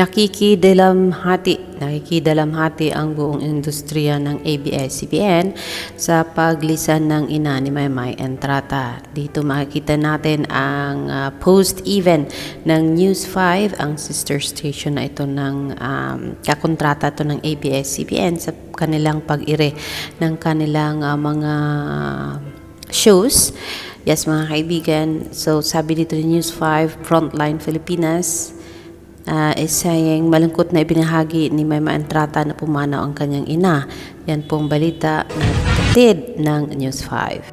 Nakikidalamhati, nakikidalamhati ang buong industriya ng ABS-CBN sa paglisan ng ina ni Maymay Entrata. Dito makikita natin ang ah, post-event ng News 5, ang sister station na ito ng um, kakontrata to ng ABS-CBN sa kanilang pag-ire ng kanilang ah, mga shows. Yes, mga kaibigan. So, sabi dito ni News 5, Frontline Filipinas, uh, is saying malungkot na ibinahagi ni Mayma Entrata na pumanaw ang kanyang ina. Yan pong balita na tatid ng News 5.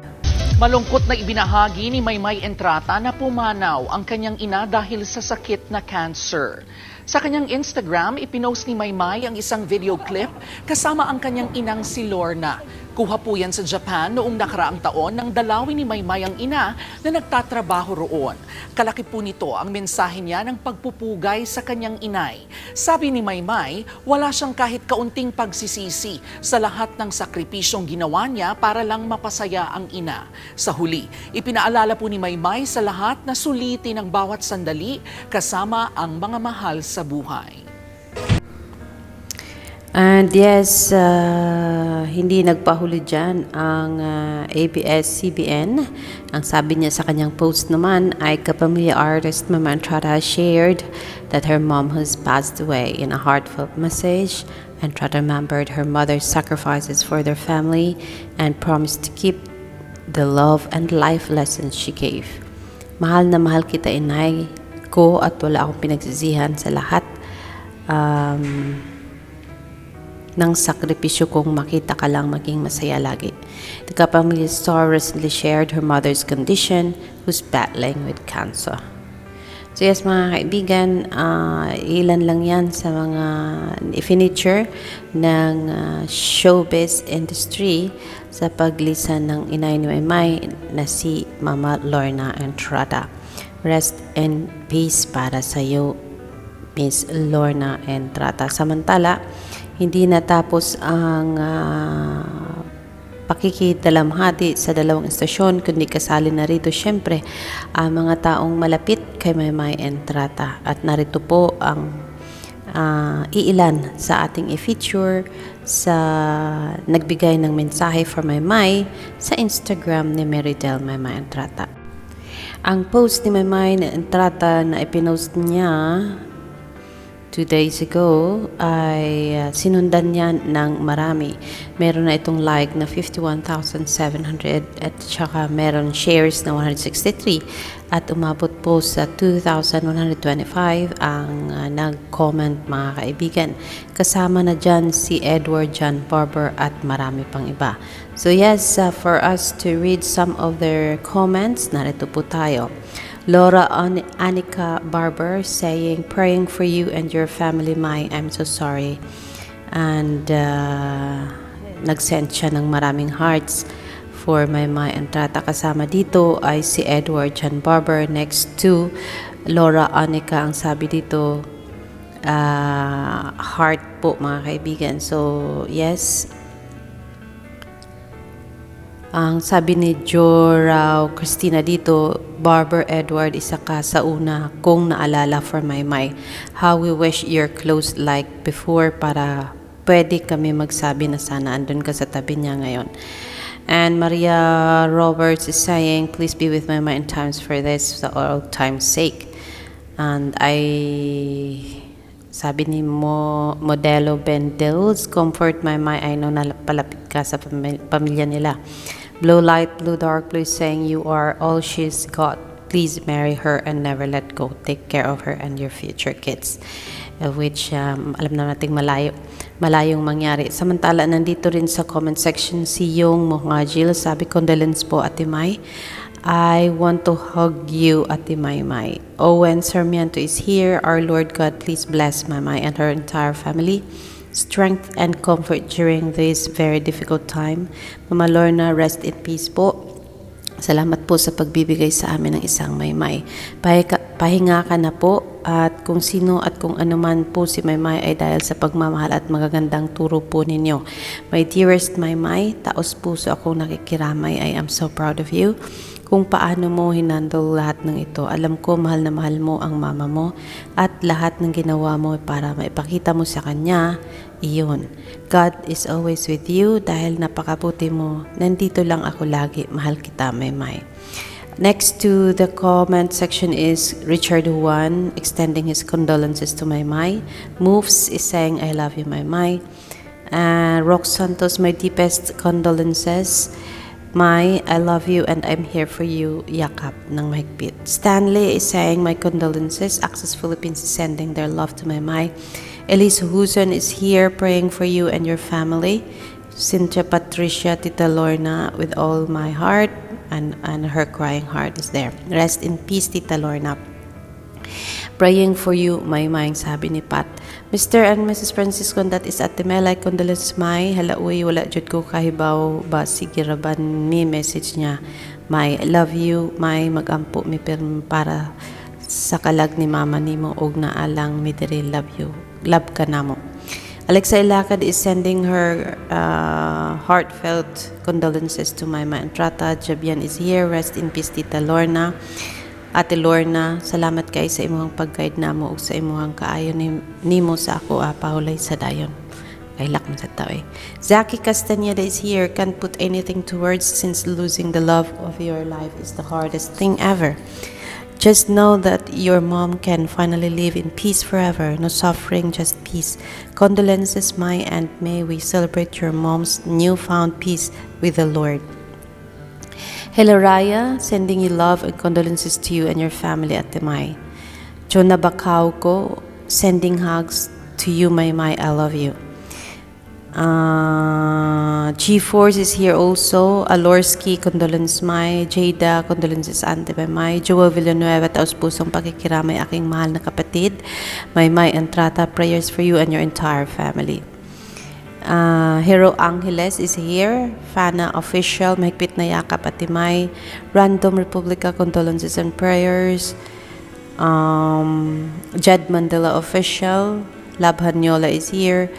Malungkot na ibinahagi ni Maymay Entrata na pumanaw ang kanyang ina dahil sa sakit na cancer. Sa kanyang Instagram, ipinost ni Maymay ang isang video clip kasama ang kanyang inang si Lorna. Kuha po yan sa Japan noong nakaraang taon nang dalawin ni Maymay ang ina na nagtatrabaho roon. Kalaki po nito ang mensahe niya ng pagpupugay sa kanyang inay. Sabi ni Maymay, wala siyang kahit kaunting pagsisisi sa lahat ng sakripisyong ginawa niya para lang mapasaya ang ina. Sa huli, ipinaalala po ni Maymay sa lahat na sulitin ang bawat sandali kasama ang mga mahal sa buhay. And yes, uh, hindi nagpahuli dyan ang uh, ABS-CBN. Ang sabi niya sa kanyang post naman ay kapamilya artist Mama Entrada shared that her mom has passed away in a heartfelt message. Entrada remembered her mother's sacrifices for their family and promised to keep the love and life lessons she gave. Mahal na mahal kita inay ko at wala akong pinagsisihan sa lahat. Um, ng sakripisyo kung makita ka lang maging masaya lagi. The kapamilya star recently shared her mother's condition who's battling with cancer. So yes mga kaibigan, ah, ilan lang yan sa mga furniture ng ah, showbiz industry sa paglisan ng inay ni Maymay na si Mama Lorna Entrada. Rest in peace para sa iyo, Miss Lorna Entrata. Samantala, hindi natapos ang uh, pakikidalamhati sa dalawang istasyon, kundi kasali na rito syempre ang mga taong malapit kay Maymay Entrata. At narito po ang uh, iilan sa ating i-feature sa nagbigay ng mensahe for Maymay sa Instagram ni Meridel Maymay Entrata. Ang post ni Maymay Entrata na ipinost niya two days ago ay uh, sinundan niya ng marami. Meron na itong like na 51,700 at saka meron shares na 163 at umabot po sa 2,125 ang uh, nag-comment mga kaibigan. Kasama na dyan si Edward John Barber at marami pang iba. So yes, uh, for us to read some of their comments, narito po tayo. Laura An- Anika Barber saying, praying for you and your family, Mai. I'm so sorry. And uh, nag-send siya ng maraming hearts for my Mai and Trata. Kasama dito ay si Edward John Barber next to Laura Anika. Ang sabi dito, uh, heart po mga kaibigan. So, yes, ang sabi ni Jorao Christina dito, Barber Edward, isa ka sa una kong naalala for my my. How we wish you're close like before para pwede kami magsabi na sana andun ka sa tabi niya ngayon. And Maria Roberts is saying, please be with my mind in times for this, for all time's sake. And I sabi ni Mo, Modelo Bendils, comfort my mind, I know na palapit ka sa pamil- pamilya nila. Blue light, blue dark, blue saying you are all she's got. Please marry her and never let go. Take care of her and your future kids. Uh, which um, alam na nating malayo, malayong mangyari. Samantala, nandito rin sa comment section si Yung Mohngajil. Sabi, condolence po, Ate Mai. I want to hug you, Ate Mai. Owen Sarmiento is here. Our Lord God, please bless Mai and her entire family. Strength and comfort during this very difficult time. Mama Lorna, rest in peace po. Salamat po sa pagbibigay sa amin ng isang maymay. Pahinga ka na po at kung sino at kung ano man po si Maymay ay dahil sa pagmamahal at magagandang turo po ninyo. My dearest Maymay, taos puso akong nakikiramay. I am so proud of you. Kung paano mo hinandle lahat ng ito. Alam ko mahal na mahal mo ang mama mo at lahat ng ginawa mo para maipakita mo sa kanya, iyon. God is always with you dahil napakabuti mo. Nandito lang ako lagi. Mahal kita, Maymay. Next to the comment section is Richard Juan extending his condolences to Maymay. Moves is saying, I love you, Maymay. Uh, Rox Santos, my deepest condolences. Mai, I love you and I'm here for you. Yakap ng mahigpit. Stanley is saying my condolences. Access Philippines is sending their love to my Mai. Elise Huson is here praying for you and your family. Cynthia Patricia Tita Lorna with all my heart and, and her crying heart is there. Rest in peace Tita Lorna. Praying for you, may mayang sabi ni Pat. Mr. and Mrs. Francisco, that is at Melay condolence may. Hala, uy, wala jud ko kahibaw ba sige raban mi message niya. May, I love you, may magampo mi para sa kalag ni mama nimo og naalang mi diri love you. Love ka namo. Alexa Ilacad is sending her uh, heartfelt condolences to Mama Entrata. Jabian is here. Rest in peace, Tita Lorna. Ate Lorna, salamat kay sa imong pag-guide namo ug sa imong kaayo ni, nimo sa ako ah, pahulay sa dayon. Kay lak man sa tao eh. Zaki Castaneda is here. Can't put anything to words since losing the love of your life is the hardest thing ever. Just know that your mom can finally live in peace forever. No suffering, just peace. Condolences, my and may we celebrate your mom's newfound peace with the Lord. Hello, Raya. Sending you love and condolences to you and your family at Timay. Jonah Bakauko, sending hugs to you, my my. I love you. Uh, G-Force is here also. Alorski, condolence my. Jada, condolences ante by my. Joel Villanueva, taos pusong pakikiramay aking mahal na kapatid. My my Entrata, prayers for you and your entire family. Uh, Hero Angeles is here. Fana Official, mahigpit na yakap at timay. Random Republica, condolences and prayers. Um, Jed Mandela Official. Lab Hanyola is here.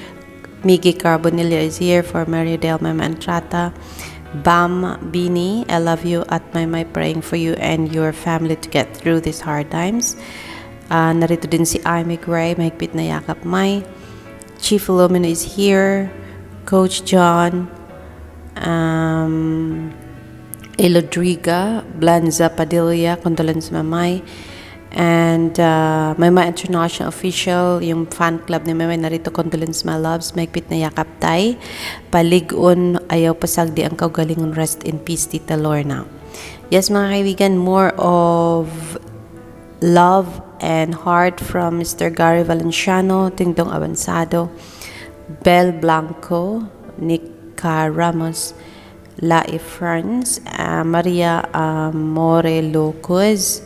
Miggy Carbonilla is here for Mariadel Mama Entrata. Bam Bini, I love you at my my praying for you and your family to get through these hard times. Uh, narito din si Amy Gray, mahigpit na yakap may. Chief Illumina is here. Coach John. Um, Elodriga, Blanza Padilla, condolence mamay. And uh, Mama International Official, yung fan club ni Mama narito, condolence my loves, mahigpit na yakap tay. Paligon, ayaw pasagdi ang kaugalingon, rest in peace, Tita Lorna. Yes, mga kaibigan, more of love and heart from Mr. Gary Valenciano, Tingdong Avansado, Bel Blanco, Nika Ramos, Lai Franz, uh, Maria uh, Locos,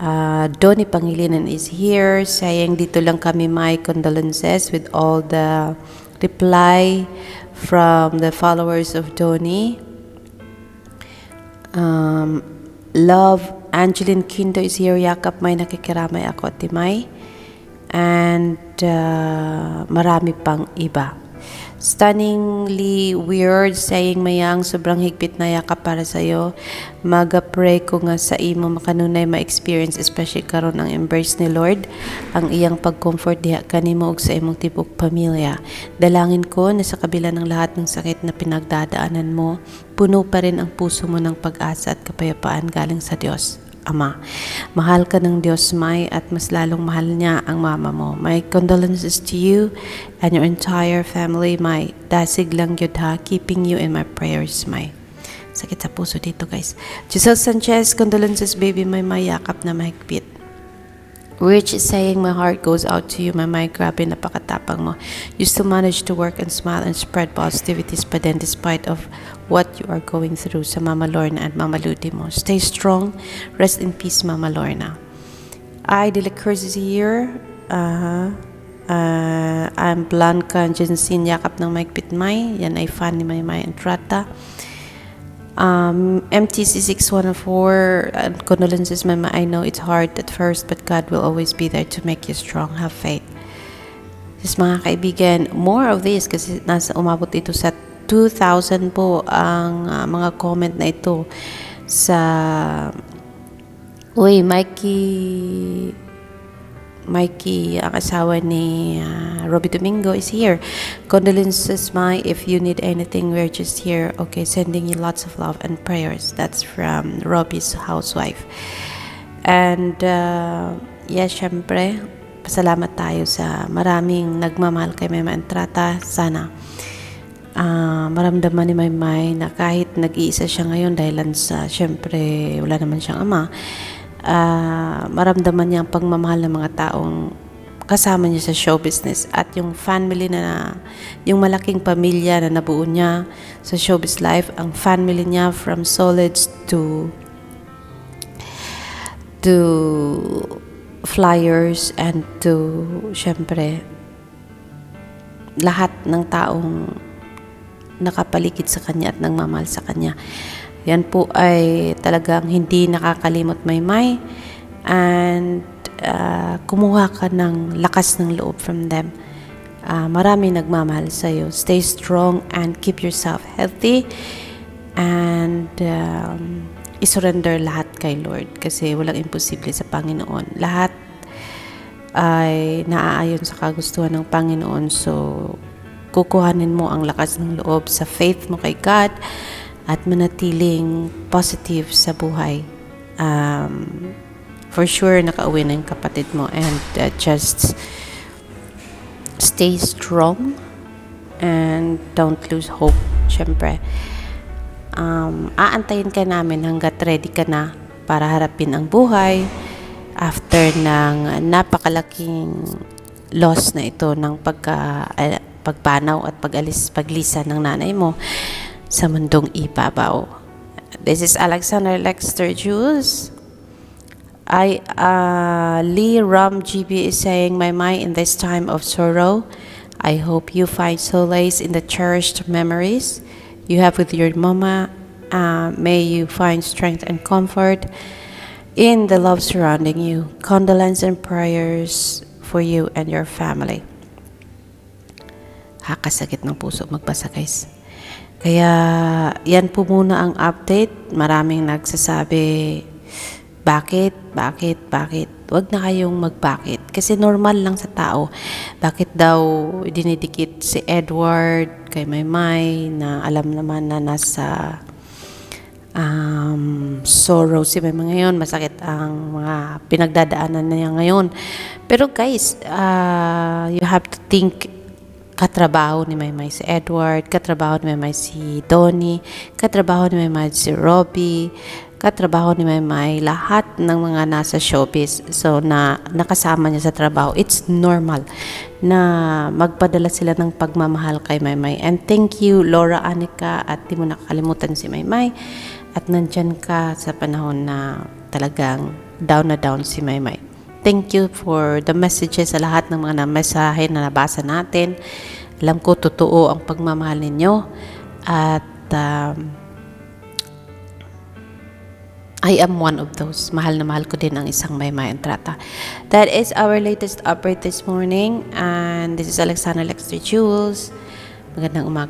uh, Donnie Pangilinan is here saying dito lang kami my condolences with all the reply from the followers of Donnie. Um, love, Angeline Kindo is here. Yakap may nakikiramay ako at Timay. And uh, marami pang iba. Stunningly weird saying mayang sobrang higpit na yakap para sa'yo. Maga-pray ko nga sa imo makanunay ma-experience especially karon ang embrace ni Lord ang iyang pag-comfort diha kanimo ug sa imong tibok pamilya. Dalangin ko na sa kabila ng lahat ng sakit na pinagdadaanan mo, puno pa rin ang puso mo ng pag-asa at kapayapaan galing sa Diyos. Ama. Mahal ka ng Diyos, May, at mas lalong mahal niya ang mama mo. My condolences to you and your entire family, May. Dasig lang yun ha, keeping you in my prayers, May. Sakit sa puso dito, guys. Giselle Sanchez, condolences, baby, may mayakap na mahigpit. Rich is saying, my heart goes out to you, my May. Grabe, napakatapang mo. You still manage to work and smile and spread positivities pa din despite of what you are going through sa Mama Lorna and Mama Ludi mo. Stay strong. Rest in peace, Mama Lorna. I, the Liquors is here. Uh, uh, I'm Blanca Jensin Yakap ng Mike Pitmay. Yan ay fan ni May May Entrata. Um, MTC 6104, uh, condolences, Mama. I know it's hard at first, but God will always be there to make you strong. Have faith. Yes, mga kaibigan, more of this kasi nasa umabot ito sa 2,000 po ang uh, mga comment na ito. sa Uy, Mikey Mikey, ang asawa ni uh, Robbie Domingo is here. Condolences, Mai. If you need anything, we're just here. Okay, sending you lots of love and prayers. That's from Robbie's housewife. And, uh, yes, syempre, pasalamat tayo sa maraming nagmamahal kay Mema Entrata. Sana ah, maramdaman ni Maymay na kahit nag-iisa siya ngayon dahilan sa, syempre, wala naman siyang ama, ah, maramdaman niya ang pagmamahal ng mga taong kasama niya sa show business at yung family na, yung malaking pamilya na nabuo niya sa showbiz life, ang family niya from solids to to flyers and to, syempre, lahat ng taong nakapaligid sa kanya at nagmamahal sa kanya. Yan po ay talagang hindi nakakalimot maymay and uh, kumuha ka ng lakas ng loob from them. Uh, marami nagmamahal sa iyo. Stay strong and keep yourself healthy and um, isurrender lahat kay Lord kasi walang imposible sa Panginoon. Lahat ay naaayon sa kagustuhan ng Panginoon. So, kukuhanin mo ang lakas ng loob sa faith mo kay God at manatiling positive sa buhay. Um, for sure, nakauwi na yung kapatid mo and uh, just stay strong and don't lose hope, syempre. Um, aantayin ka namin hanggat ready ka na para harapin ang buhay after ng napakalaking loss na ito ng pagka, eh, pagpanaw at pag-alis, paglisa ng nanay mo sa mundong ibabaw. This is Alexander Lexter Jules. I, uh, Lee Ram GB is saying, My mind in this time of sorrow, I hope you find solace in the cherished memories you have with your mama. Uh, may you find strength and comfort in the love surrounding you. Condolence and prayers for you and your family. Hakasakit ng puso magbasa guys. Kaya yan po muna ang update. Maraming nagsasabi, bakit, bakit, bakit? Huwag na kayong magbakit. Kasi normal lang sa tao. Bakit daw dinidikit si Edward kay Maymay na alam naman na nasa um, sorrow si Maymay ngayon. Masakit ang mga pinagdadaanan na niya ngayon. Pero guys, uh, you have to think katrabaho ni Maymay si Edward, katrabaho ni Maymay si Donnie, katrabaho ni Maymay si Robbie, katrabaho ni Maymay lahat ng mga nasa showbiz. So, na nakasama niya sa trabaho. It's normal na magpadala sila ng pagmamahal kay Maymay. And thank you, Laura Anika, at di mo nakakalimutan si Maymay. At nandyan ka sa panahon na talagang down na down si Maymay. Thank you for the messages sa lahat ng mga mensahe na nabasa natin. Alam ko totoo ang pagmamahal ninyo at um, I am one of those. Mahal na mahal ko din ang isang may may entrata. That is our latest update this morning and this is Alexander Lexter Jules. Magandang umaga